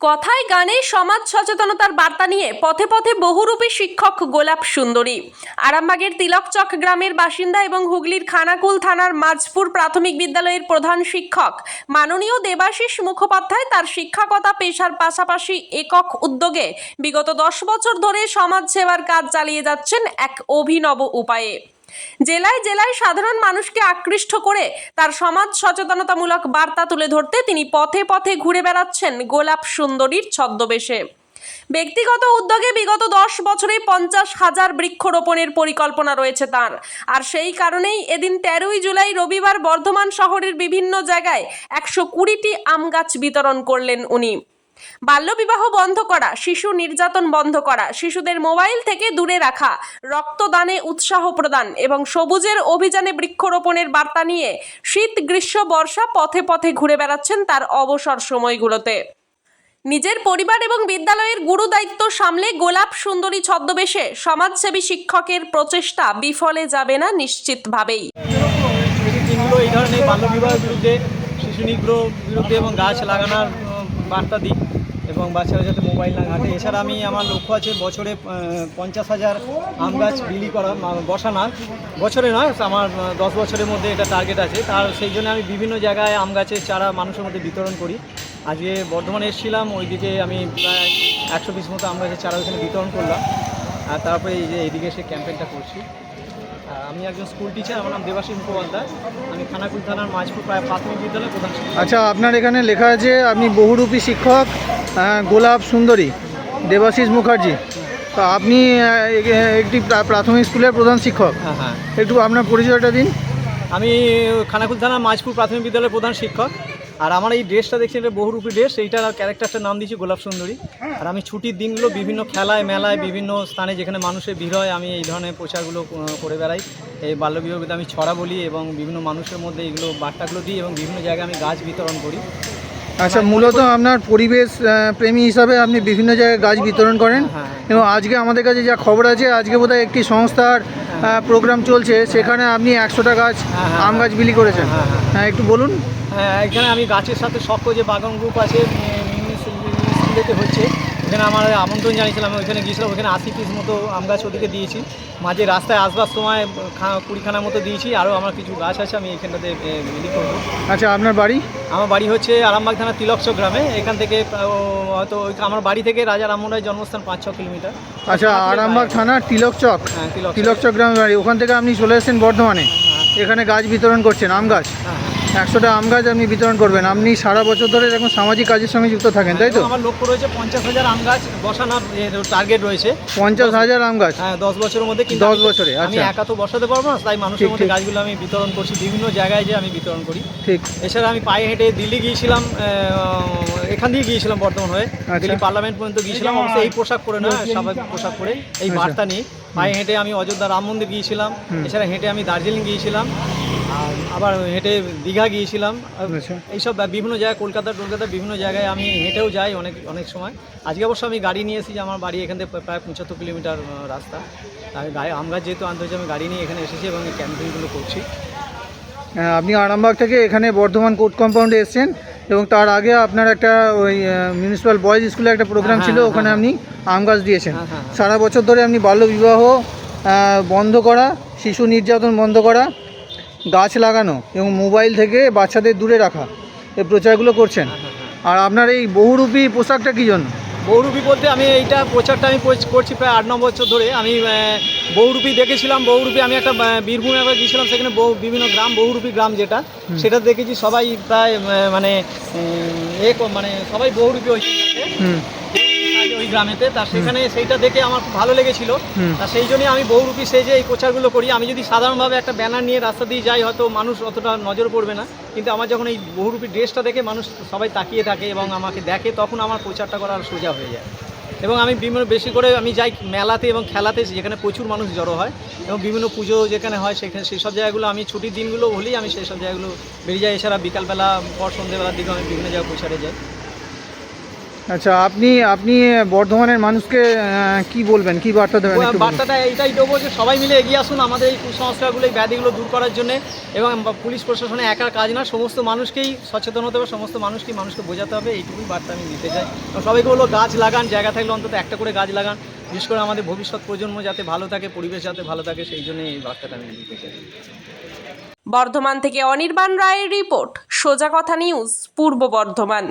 কথায় গানে সমাজ সচেতনতার বার্তা নিয়ে পথে পথে বহুরূপী শিক্ষক গোলাপ সুন্দরী। আরামবাগের তিলকচক গ্রামের বাসিন্দা এবং হুগলির খানাকুল থানার মাঝপুর প্রাথমিক বিদ্যালয়ের প্রধান শিক্ষক। মাননীয় দেবাশিস মুখোপাধ্যায় তার শিক্ষকতা পেশার পাশাপাশি একক উদ্যোগে বিগত দশ বছর ধরে সমাজ সেবার কাজ চালিয়ে যাচ্ছেন এক অভিনব উপায়ে। জেলায় জেলায় সাধারণ মানুষকে আকৃষ্ট করে তার সমাজ সচেতনতামূলক বার্তা তুলে ধরতে তিনি পথে পথে ঘুরে বেড়াচ্ছেন গোলাপ সুন্দরীর ছদ্মবেশে। ব্যক্তিগত উদ্যোগে বিগত দশ বছরে পঞ্চাশ হাজার বৃক্ষরোপণের পরিকল্পনা রয়েছে তার। আর সেই কারণেই এদিন তেরোই জুলাই রবিবার বর্ধমান শহরের বিভিন্ন জায়গায় একশো কুড়িটি আম গাছ বিতরণ করলেন উনি। বাল্যবিবাহ বন্ধ করা, শিশু নির্যাতন বন্ধ করা, শিশুদের মোবাইল থেকে দূরে রাখা, রক্তদানে উৎসাহ প্রদান এবং সবুজের অভিযানে বৃক্ষরোপণের বার্তা নিয়ে শীত, গ্রীষ্ম, বর্ষা পথে পথে ঘুরে বেড়াচ্ছেন তার অবসর সময়গুলোতে। নিজের পরিবার এবং বিদ্যালয়ের গুরু দায়িত্ব সামলে গোলাপ সুন্দরী ছদ্মবেশে সমাজসেবী শিক্ষকের প্রচেষ্টা বিফলে যাবে না নিশ্চিতভাবেই। এই ধরনের বাল্যবিবাহের বিরুদ্ধে, শিশু নিগ্রহ বিরুদ্ধে এবং গাছ লাগানোর বার্তা দিই এবং বাচ্চারা যাতে মোবাইল না ঘাটে। এছাড়া আমি আমার লক্ষ্য আছে বছরে পঞ্চাশ হাজার আম গাছ বিলি করা বসানোর বছরে নয়, আমার দশ বছরের মধ্যে এটা টার্গেট আছে। তার, সেই জন্য আমি বিভিন্ন জায়গায় আম গাছের চারা মানুষের মধ্যে বিতরণ করি। আজকে বর্ধমানে এসেছিলাম, ওইদিকে আমি প্রায় একশো পিস মতো আম গাছের চারা ওইখানে বিতরণ করলাম। আর তারপরে এই যে এদিকে এসে ক্যাম্পেনটা করছি। আমি একজন স্কুল টিচার আমার নাম দেবাশী মুখোপাধ্যায়। আমি খানাকুল থানার মাঝপুর প্রায় প্রাথমিক বিদ্যালয়ের প্রধান আচ্ছা আপনার এখানে লেখা আছে, আপনি বহুরূপী শিক্ষক গোলাপ সুন্দরী দেবাশিস মুখার্জি। তো আপনি একটি প্রাথমিক স্কুলের প্রধান শিক্ষক। হ্যাঁ হ্যাঁ। একটু আপনার পরিচয়টা দিন। আমি খানাকুল থানা মাঝপুর প্রাথমিক বিদ্যালয়ের প্রধান শিক্ষক। আর আমার এই ড্রেসটা দেখছেন এটা বহুরূপী ড্রেস। এইটার ক্যারেক্টারটার নাম দিয়েছি গোলাপ সুন্দরী। আর আমি ছুটির দিনগুলো বিভিন্ন খেলায় মেলায় বিভিন্ন স্থানে যেখানে মানুষের ভিড় হয় আমি এই ধরনের প্রচারগুলো করে বেড়াই। এই বাল্যবিবাহিত আমি ছড়া বলি এবং বিভিন্ন মানুষের মধ্যে এইগুলো বার্তাগুলো দিই এবং বিভিন্ন জায়গায় আমি গাছ বিতরণ করি। আচ্ছা মূলত আপনার পরিবেশ প্রেমী হিসাবে আপনি বিভিন্ন জায়গায় গাছ বিতরণ করেন হ্যাঁ। এবং আজকে আমাদের কাছে যা খবর আছে আজকে বোধহয় একটি সংস্থার প্রোগ্রাম চলছে সেখানে আপনি একশোটা গাছ হ্যাঁ, হ্যাঁ, আম গাছ বিলি করেছেন হ্যাঁ, হ্যাঁ। হ্যাঁ একটু বলুন হ্যাঁ এখানে আমি গাছের সাথে সক্ষ যে বাগান গ্রুপ আছে হচ্ছে এখানে আমার আমন্ত্রণ জানিয়েছিলাম আমি ওইখানে গিয়েছিলাম ওইখানে আশি পিস মতো আম গাছ ওদিকে দিয়েছি। মাঝে রাস্তায় আসবার সময় খা- কুড়িখানা মতো দিয়েছি আরও আমার কিছু গাছ আছে আমি এখানটাতে বিলি করব। আচ্ছা আপনার বাড়ি? আমার বাড়ি হচ্ছে আরামবাগ থানা তিলকচক গ্রামে এখান থেকে হয়তো আমার বাড়ি থেকে রাজা রামমোহন রায়ের জন্মস্থান পাঁচ ছ কিলোমিটার। আচ্ছা আরামবাগ থানা তিলক চক হ্যাঁ তিলক তিলক চক গ্রামের বাড়ি ওখান থেকে আপনি চলে এসেছেন বর্ধমানে। এখানে গাছ বিতরণ করছেন আম গাছ? হ্যাঁ। একশোটা আম গাছ আপনি বিতরণ করবেন। আপনি সারা বছর ধরে এখন সামাজিক কাজের সঙ্গে যুক্ত থাকেন তাই তো? আমার লক্ষ্য রয়েছে পঞ্চাশ হাজার আম গাছ বসানোর টার্গেট রয়েছে। পঞ্চাশ হাজার আম গাছ? হ্যাঁ দশ বছরের মধ্যে কিন্তু দশ বছরে, আমি আচ্ছা। একা তো বসাতে পারব না তাই মানুষের মধ্যে গাছগুলো আমি বিতরণ করছি বিভিন্ন জায়গায় যে আমি বিতরণ করি। ঠিক। এছাড়া আমি পায়ে হেঁটে দিল্লি গিয়েছিলাম এখান দিয়ে গিয়েছিলাম বর্ধমান হয়ে। আচ্ছা। দিল্লি পার্লামেন্ট পর্যন্ত গিয়েছিলাম অবশ্যই এই পোশাক পরে না স্বাভাবিক পোশাক পরে এই আচ্ছা। বার্তা নিয়ে। পায়ে হেঁটে আমি অযোধ্যা রাম মন্দির গিয়েছিলাম এছাড়া হেঁটে আমি দার্জিলিং গিয়েছিলাম। আর আবার হেঁটে দীঘা গিয়েছিলাম। আচ্ছা। এইসব বিভিন্ন জায়গায় কলকাতা কলকাতা বিভিন্ন জায়গায় আমি হেঁটেও যাই অনেক অনেক সময়। আজকে অবশ্য আমি গাড়ি নিয়ে এসেছি আমার বাড়ি এখান থেকে প্রায় পঁচাত্তর কিলোমিটার রাস্তা। তাই গাড়ি আমরা যেহেতু আনতে হচ্ছে আমি গাড়ি নিয়ে এখানে এসেছি এবং এই ক্যাম্পেইনগুলো করছি। হ্যাঁ, আপনি আরামবাগ থেকে এখানে বর্ধমান কোর্ট কম্পাউন্ডে এসেছেন এবং তার আগে আপনার একটা ওই মিউনিসিপ্যাল বয়েজ স্কুলে একটা প্রোগ্রাম হ্যাঁ, ছিল হ্যাঁ, ওখানে আপনি আম গাছ দিয়েছেন। সারা বছর ধরে আপনি বাল্যবিবাহ আহ, বন্ধ করা শিশু নির্যাতন বন্ধ করা গাছ লাগানো এবং মোবাইল থেকে বাচ্চাদের দূরে রাখা এই প্রচারগুলো করছেন। আর আপনার এই বহুরূপী পোশাকটা কী জন্য? বহুরূপী বলতে আমি এইটা প্রচারটা আমি করছি প্রায় আট ন বছর ধরে। আমি বহুরূপী দেখেছিলাম বহুরূপী আমি একটা বীরভূমে একবার গিয়েছিলাম সেখানে বহু বিভিন্ন গ্রাম বহুরূপী গ্রাম যেটা সেটা দেখেছি সবাই প্রায় মানে এ মানে সবাই বহুরূপী হয়েছে ওই গ্রামেতে তা সেখানে সেইটা দেখে আমার খুব ভালো লেগেছিল। তা সেই জন্যই আমি বহুরূপী সেজে এই প্রচারগুলো করি। আমি যদি সাধারণভাবে একটা ব্যানার নিয়ে রাস্তা দিয়ে যাই হয়তো মানুষ অতটা নজর পড়বে না। কিন্তু আমার যখন এই বহুরূপী ড্রেসটা দেখে মানুষ সবাই তাকিয়ে থাকে এবং আমাকে দেখে তখন আমার প্রচারটা করার সোজা হয়ে যায়। এবং আমি বিভিন্ন বেশি করে আমি যাই মেলাতে এবং খেলাতে যেখানে প্রচুর মানুষ জড়ো হয় এবং বিভিন্ন পুজো যেখানে হয় সেখানে সেই সব জায়গাগুলো আমি ছুটির দিনগুলো হলেই আমি সেই সব জায়গাগুলো বেরিয়ে যাই। এছাড়া বিকালবেলা পর সন্ধ্যেবেলার দিকে আমি বিভিন্ন জায়গায় প্রচারে যাই। আচ্ছা আপনি আপনি বর্ধমানের মানুষকে কি বলবেন? কি বার্তা দেবেন বার্তাটা এইটাই দেবো যে সবাই মিলে এগিয়ে আসুন আমাদের এই কুসংস্কারগুলো এই ব্যাধিগুলো দূর করার জন্য এবং পুলিশ প্রশাসনে একার কাজ না সমস্ত মানুষকেই সচেতন হতে হবে সমস্ত মানুষকেই মানুষকে বোঝাতে হবে এইটুকুই বার্তা আমি দিতে চাই। এবং সবাইকে বলব গাছ লাগান জায়গা থাকলে অন্তত একটা করে গাছ লাগান বিশেষ করে আমাদের ভবিষ্যৎ প্রজন্ম যাতে ভালো থাকে পরিবেশ যাতে ভালো থাকে সেই জন্য এই বার্তাটা আমি দিতে চাই। বর্ধমান থেকে অনির্বাণ রায়ের রিপোর্ট সোজা কথা নিউজ পূর্ব বর্ধমান।